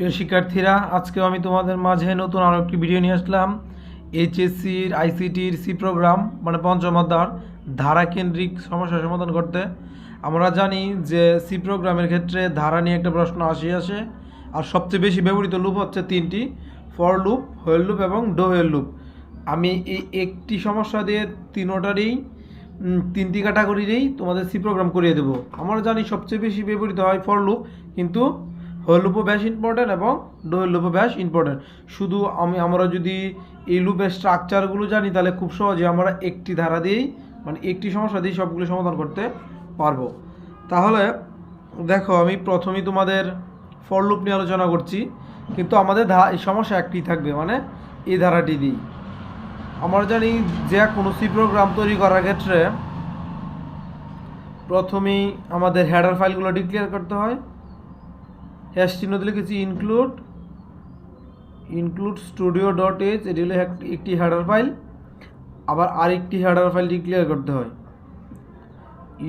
প্রিয় শিক্ষার্থীরা, আজকেও আমি তোমাদের মাঝে নতুন আরও একটি ভিডিও নিয়ে আসলাম। এইচএসসির আইসিটির সি প্রোগ্রাম মানে পঞ্চম অধ্যায়, ধারাকেন্দ্রিক সমস্যা সমাধান করতে। আমরা জানি যে সি প্রোগ্রামের ক্ষেত্রে ধারা নিয়ে একটা প্রশ্ন আসে আসে, আর সবচেয়ে বেশি ব্যবহৃত লুপ হচ্ছে তিনটি ফর লুপ হোয়েল লুপ এবং ডো হোয়েল লুপ আমি এই একটি সমস্যা দিয়ে তিনোটারই তিনটি ক্যাটাগরিরই তোমাদের সি প্রোগ্রাম করিয়ে দেবো। আমরা জানি সবচেয়ে বেশি ব্যবহৃত হয় ফর লুপ কিন্তু হোয়েল লুপও বেশ ইম্পর্ট্যান্ট এবং ডোয়েল লুপও বেশ ইম্পর্ট্যান্ট শুধু আমি, আমরা যদি এই লুপের স্ট্রাকচারগুলো জানি, তাহলে খুব সহজে আমরা একটি ধারা দিয়েই মানে একটি সমস্যা দিয়েই সবগুলো সমাধান করতে পারব। তাহলে দেখো, আমি প্রথমেই তোমাদের ফর লুপ নিয়ে আলোচনা করছি, কিন্তু আমাদের ধা এই সমস্যা একটি থাকবে মানে এই ধারাটি দিই। আমরা জানি যে কোনো সি প্রোগ্রাম তৈরি করার ক্ষেত্রে প্রথমেই আমাদের হেডার ফাইলগুলো ডিক্লেয়ার করতে হয়। হ্যাশ চিহ্ন দিলে কিছু include include studio dot H এটি হলো একটি হেডার ফাইল আবার আরেকটি হেডার ফাইল ডিক্লেয়ার করতে হয়।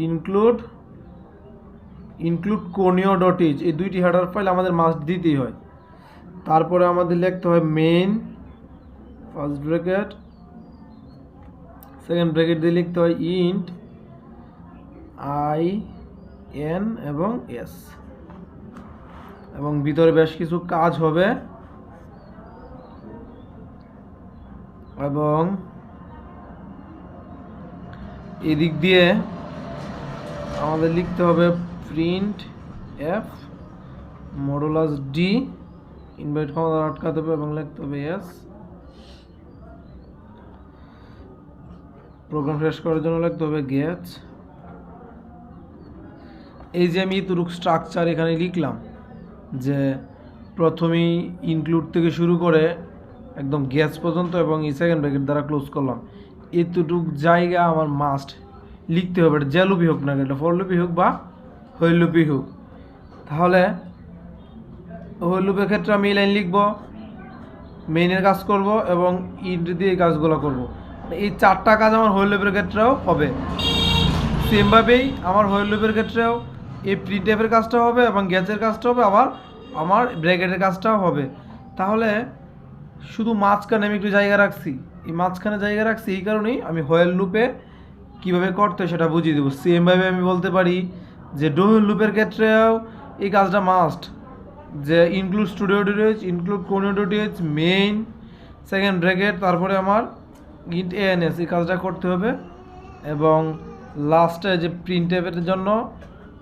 Include include conio dot H এই দুইটি হেডার ফাইল আমাদের মাস্ট দিতেই হয়। তারপরে আমাদের লিখতে হয় main first bracket second bracket দিয়ে লিখতে হয় ইন্ট আই এন এবং এস এবং ভিতরে বেশ কিছু কাজ হবে। এবং এদিক দিয়ে আমাদের লিখতে হবে print F modulus D invite ক্ষমতা আটকাতে হবে এবং লিখতে হবে এস প্রোগ্রাম শেষ করার জন্য লিখতে হবে গেছ এই যে আমি তুরুক স্ট্রাকচার এখানে লিখলাম যে প্রথমেই ইনক্লুড থেকে শুরু করে একদম গ্যাস পর্যন্ত এবং এই সেকেন্ড ব্র্যাকেট দ্বারা ক্লোজ করলাম। এতটুক জায়গা আমার মাস্ট লিখতে হবে, এটা জ্যালুপি হোক না এটা ফরলুপি হোক বা হৈলুপি হোক। তাহলে হৈলুপের ক্ষেত্রে আমি এই লাইন লিখব মেইনের কাজ করব এবং ইন্ট দিয়ে কাজগুলো করব। এই চারটা কাজ আমার হৈলুপের ক্ষেত্রেও হবে। সেমভাবেই আমার হোয়েল লুপের ক্ষেত্রেও এই প্রিন্টেপের কাজটা হবে এবং গ্যাসের কাজটা হবে, আবার আমার ব্র্যাকেটের কাজটাও হবে। তাহলে শুধু মাঝখানে আমি একটু জায়গা রাখছি। এই মাঝখানে জায়গা রাখছি, এই কারণেই আমি হোয়েল লুপে কীভাবে করতে সেটা বুঝিয়ে দেবো। সেমভাবে আমি বলতে পারি যে ডোহেল লুপের ক্ষেত্রেও এই কাজটা মাস্ট যে include studio details include conio details main second bracket তারপরে আমার ইন্ট এএনএস এই কাজটা করতে হবে। এবং লাস্টে যে প্রিন্টের জন্য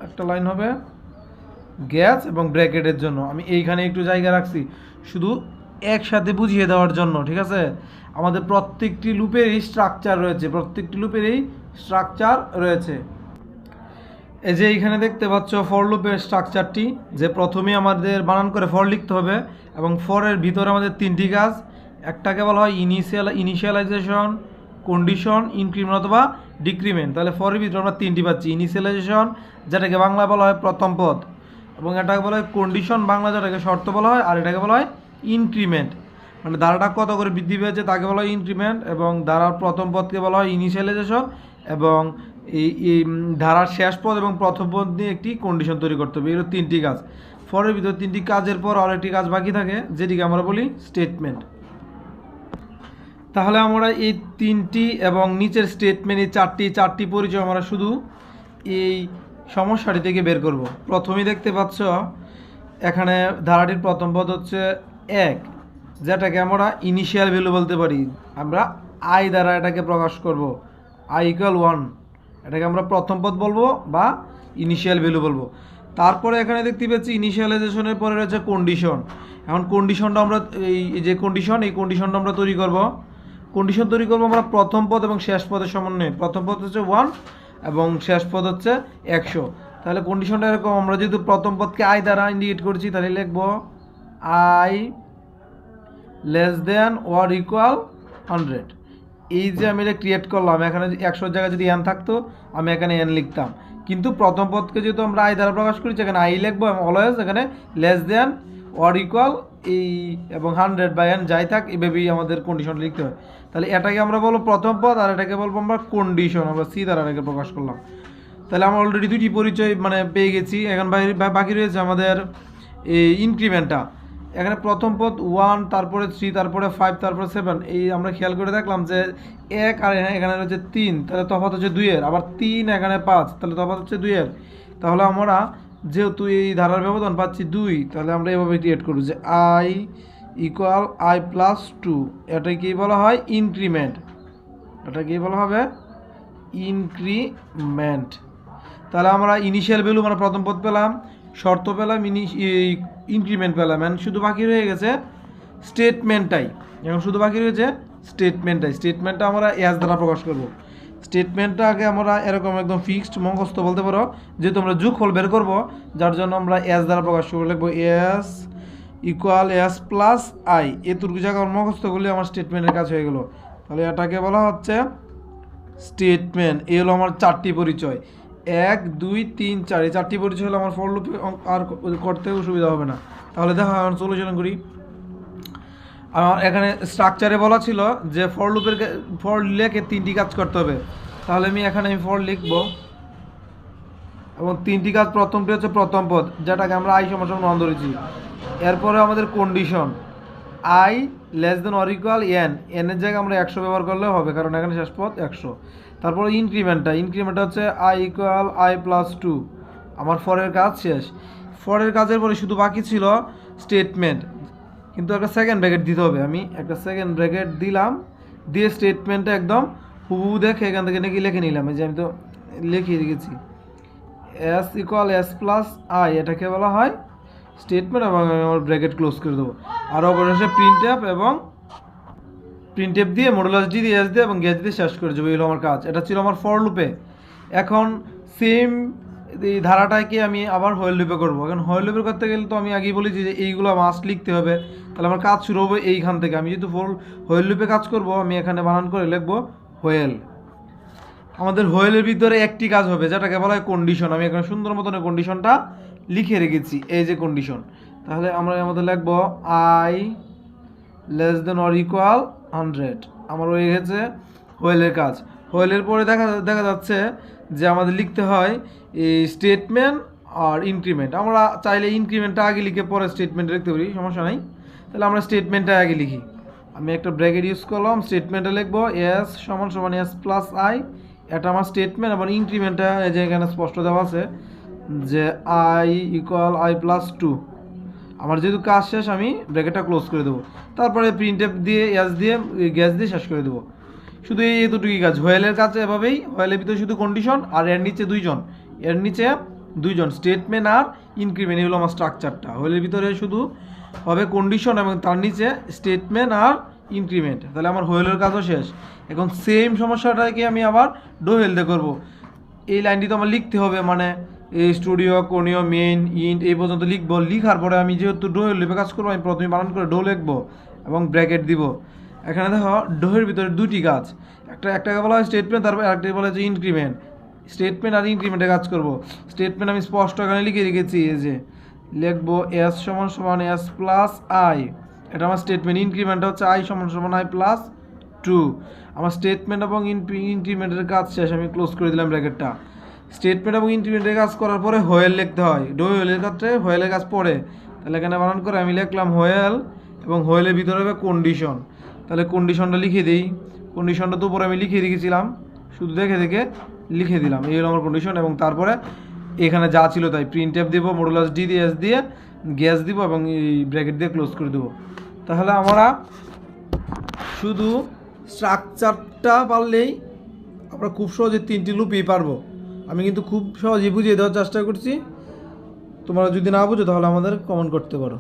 একটা লাইন হবে, গ্যাস এবং ব্র্যাকেটের জন্য। আমি এইখানে একটু জায়গা রাখছি, শুধু একসাথে বুঝিয়ে দেওয়ার জন্য, ঠিক আছে? আমাদের প্রত্যেকটি লুপেরই স্ট্রাকচার রয়েছে, প্রত্যেকটি লুপেরই স্ট্রাকচার রয়েছে। এই যে এইখানে দেখতে পাচ্ছ ফর লুপের স্ট্রাকচারটি যে প্রথমে আমাদের বানান করে ফর লিখতে হবে, এবং ফরের ভিতরে আমাদের তিনটি কাজ। একটাকে বলা হয় ইনিশিয়াল ইনিশিয়ালাইজেশন কন্ডিশন ইনক্রিমেন্ট অথবা ডিক্রিমেন্ট তাহলে ফরের ভিতরে আমরা তিনটি পাচ্ছি। ইনিশিয়ালাইজেশন যেটাকে বাংলা বলা হয় প্রথম পদ। এবং এটাকে বলা হয় কন্ডিশন বাংলা যেটাকে শর্ত বলা হয়, আর এটাকে বলা হয় ইনক্রিমেন্ট মানে ধারাটা কত করে বৃদ্ধি পেয়েছে তাকে বলা হয় ইনক্রিমেন্ট এবং ধারার প্রথম পদকে বলা হয় ইনিশিয়ালাইজেশন এবং এই ধারার শেষ পদ এবং প্রথম পদ নিয়ে একটি কন্ডিশন তৈরি করতে হবে। এগুলো তিনটি কাজ। ফরের ভিতরে তিনটি কাজের পর আরেকটি কাজ বাকি থাকে, যেটিকে আমরা বলি স্টেটমেন্ট তাহলে আমরা এই তিনটি এবং নিচের স্টেটমেন্ট এই চারটি চারটি পরিচয় আমরা শুধু এই সমস্যাটি থেকে বের করব। প্রথমেই দেখতে পাচ্ছ, এখানে ধারাটির প্রথম পদ হচ্ছে এক, যেটাকে আমরা ইনিশিয়াল ভ্যালু বলতে পারি। আমরা আই দ্বারা এটাকে প্রকাশ করব। আই ইকুয়াল ওয়ান এটাকে আমরা প্রথম পদ বলব বা ইনিশিয়াল ভ্যালু বলব। তারপরে এখানে দেখতে পাচ্ছি ইনিশিয়ালাইজেশনের পরে রয়েছে কন্ডিশন এখন কন্ডিশনটা আমরা এই এই যে কন্ডিশন এই কন্ডিশনটা আমরা তৈরি করব। কন্ডিশন তৈরি করব আমরা প্রথম পদ এবং শেষ পদের সমন্বয়ে। প্রথম পদ হচ্ছে ওয়ান এবং শেষ পদ হচ্ছে একশো। তাহলে কন্ডিশনটা এরকম, আমরা যেহেতু প্রথম পদকে আই দ্বারা ইন্ডিকেট করছি, তাহলে লিখব i less than or equal hundred এই যে আমি এটা ক্রিয়েট করলাম এখানে একশোর জায়গায় যদি এন থাকতো, আমি এখানে এন লিখতাম। কিন্তু প্রথম পদকে যেহেতু আমরা আই দ্বারা প্রকাশ করি এখানে আই লিখব এবং অলওয়েজ এখানে লেস দেন ওয়ার ইকুয়াল এই এবং হান্ড্রেড বাই এন যাই থাক, এভাবেই আমাদের কন্ডিশন লিখতে হয়। তাহলে এটাকে আমরা বলব প্রথম পদ, আর এটাকে বলব আমরা কন্ডিশন আমরা সি দ্বারা এটাকে প্রকাশ করলাম। তাহলে আমরা অলরেডি দুটি পরিচয় মানে পেয়ে গেছি। এখন বাকি রয়েছে আমাদের এই ইনক্রিমেন্টটা এখানে প্রথম পদ ওয়ান তারপরে থ্রি তারপরে ফাইভ তারপরে সেভেন এই আমরা খেয়াল করে দেখলাম যে এক আর এখানে রয়েছে তিন, তাহলে তফাৎ হচ্ছে দুইয়ের। আবার তিন এখানে পাঁচ, তাহলে তফাৎ হচ্ছে দুইয়ের। তাহলে আমরা যেহেতু এই ধারার ব্যবধান পাচ্ছি দুই, তাহলে আমরা এভাবে ক্রিয়েট করব যে i equal i plus two এটা কি বলা হয়? ইনক্রিমেন্ট এটা কি বলা হবে? ইনক্রিমেন্ট তাহলে আমরা ইনিশিয়াল ভ্যালু মানে প্রথম পদ পেলাম, শর্ত পেলাম ইনক্রিমেন্ট পেলাম। And শুধু বাকি রয়ে গেছে স্টেটমেন্টটাই এখন শুধু বাকি রয়েছে স্টেটমেন্টটাই স্টেটমেন্টটা আমরা এস দ্বারা প্রকাশ করব। স্টেটমেন্টটা আগে আমরা এরকম একদম ফিক্সড মুখস্থ বলতে পারো যেহেতু আমরা যোগফল বের করব, যার জন্য আমরা এস দ্বারা প্রকাশ করব লিখব s equal s plus i এতটুকু জায়গা মুখস্থ করলে আমার স্টেটমেন্টের কাজ হয়ে গেল। তাহলে এটাকে বলা হচ্ছে স্টেটমেন্ট এ হলো আমার চারটি পরিচয়। এক, দুই, তিন, চার। এই চারটি পরিচয় হলে আমার ফর লুপ আর করতেও সুবিধা হবে না। তাহলে দেখো সলিউশন করি। আমার এখানে স্ট্রাকচারে বলা ছিল যে ফর লুপের ফর লেখে তিনটি কাজ করতে হবে। তাহলে আমি এখানে আমি ফর লিখব। এবং তিনটি কাজ প্রথমটি হচ্ছে প্রথম পদ, যেটাকে আমরা আই সমান মান ধরেছি। এরপরে আমাদের condition i less than or equal n এনের জায়গায় আমরা একশো ব্যবহার করলে হবে, কারণ এখানে শেষ পথ একশো। তারপরে ইনক্রিমেন্টটা ইনক্রিমেন্টটা হচ্ছে i equal i plus two আমার ফরের কাজ শেষ। ফরের কাজের পরে শুধু বাকি ছিল স্টেটমেন্ট কিন্তু একটা সেকেন্ড ব্র্যাকেট দিতে হবে। আমি একটা সেকেন্ড ব্র্যাকেট দিলাম, দিয়ে স্টেটমেন্টটা একদম হুবহু দেখে এখান থেকে নাকি লিখে নিলাম। এই যে আমি তো লিখিয়ে রেখেছি। S equal s plus i এটাকে বলা হয় স্টেটমেন্ট এবং আমি আমার ব্র্যাকেট ক্লোজ করে দেবো। আর অবশেষে প্রিন্ট অ্যাপ এবং প্রিন্ট অ্যাপ দিয়ে মডুলাস ডি দিয়ে এস দিয়ে এবং গ্যাস দিয়ে শেষ করে দেবো। এই হলো আমার কাজ। এটা ছিল আমার ফর লুপে এখন সেম এই ধারাটাকে আমি আবার হোয়েল লুপে করব। কারণ হোয়েল লুপে করতে গেলে তো আমি আগেই বলেছি যে এইগুলো মাস্ট লিখতে হবে। তাহলে আমার কাজ শুরু হবে এইখান থেকে। আমি যেহেতু ফোর হোয়েল লুপে কাজ করব, আমি এখানে বানান করে লিখব হোয়েল আমাদের হোয়েলের ভিতরে একটি কাজ হবে, যেটাকে বলা হয় কন্ডিশন আমি এখানে সুন্দর মতন কন্ডিশনটা লিখে রেখেছি, এই যে কন্ডিশন তাহলে আমরা এর মধ্যে লিখব i less than or equal hundred আমার হয়ে গেছে হোয়েলের কাজ। হোয়েলের পরে দেখা দেখা যাচ্ছে যে আমাদের লিখতে হয় স্টেটমেন্ট আর ইনক্রিমেন্ট আমরা চাইলে ইনক্রিমেন্টটা আগে লিখে পরে স্টেটমেন্টে লিখতে পারি, সমস্যা নাই। তাহলে আমরা স্টেটমেন্টটা আগে লিখি। আমি একটা ব্র্যাকেট ইউজ করলাম স্টেটমেন্টে লিখব এস সমান সমান এস প্লাস আই এটা আমার স্টেটমেন্ট এবং ইনক্রিমেন্টটা এই যে এখানে স্পষ্ট দেওয়া আছে যে i equal i plus two আমার যেহেতু কাজ শেষ, আমি ব্র্যাকেটটা ক্লোজ করে দেবো। তারপরে প্রিন্ট দিয়ে এস দিয়ে গ্যাস দিয়ে শেষ করে দেবো। শুধু এই এতটুকুই কাজ। হোয়েলের কাজ এভাবেই হোয়েলের ভিতরে শুধু কন্ডিশন আর এর নিচে দুইজন। এর নিচে দুইজন স্টেটমেন্ট আর ইনক্রিমেন্ট এগুলো আমার স্ট্রাকচারটা হোয়েলের ভিতরে শুধু হবে কন্ডিশন এবং তার নিচে স্টেটমেন্ট আর ইনক্রিমেন্ট তাহলে আমার হোয়েলের কাজও শেষ। এখন সেম সমস্যাটাকে আমি আবার ডোহেলতে করব। এই লাইনটি তো আমার লিখতে হবে মানে এই স্টুডিও কোনিও মেইন ইন্ট এই পর্যন্ত লিখব। লিখার পরে আমি যেহেতু ডোহেল লিপে কাজ করব, আমি প্রথমে বানান করে ডো লিখব এবং ব্র্যাকেট দিব। এখানে দেখো ডোহের ভিতরে দুটি কাজ। একটা একটাকে বলা হয় স্টেটমেন্ট তারপর আরেকটাকে বলা হচ্ছে ইনক্রিমেন্ট স্টেটমেন্ট আর ইনক্রিমেন্টে কাজ করব। স্টেটমেন্ট আমি স্পষ্ট এখানে লিখে রেখেছি, এই যে লিখব এস সমান সমান এস প্লাস আই এটা আমার স্টেটমেন্ট ইনক্রিমেন্ট হচ্ছে আই সমান সমান আই প্লাস টু আমার স্টেটমেন্ট এবং ইনক্রিমেন্টের কাজ শেষ, আমি ক্লোজ করে দিলাম ব্র্যাকেটটা স্টেটমেন্ট এবং ইনক্রিমেন্টের কাজ করার পরে হোয়েল লিখতে হয়। ডো হোয়েলের ক্ষেত্রে হোয়েলের কাজ পড়ে। তাহলে এখানে বানান করে আমি লিখলাম হোয়েল এবং হোয়েলের ভিতরে হবে কন্ডিশন তাহলে কন্ডিশনটা লিখে দিই। কন্ডিশনটা তো উপরে আমি লিখে রেখেছিলাম। শুধু দেখে দেখে লিখে দিলাম। এই হলো আমার কন্ডিশন এবং তারপরে এখানে যা ছিল তাই প্রিন্ট অ্যাপ দিব মডুলাস ডি দিয়ে এস দিয়ে গ্যাস দিব এবং এই ব্র্যাকেট দিয়ে ক্লোজ করে দেবো। তাহলে আমরা শুধু স্ট্রাকচারটা পারলেই আমরা খুব সহজে তিনটি লুপই পারব। আমি কিন্তু খুব সহজেই বুঝিয়ে দেওয়ার চেষ্টা করছি। তোমরা যদি না বুঝো তাহলে আমাদের কমেন্ট করতে পারো।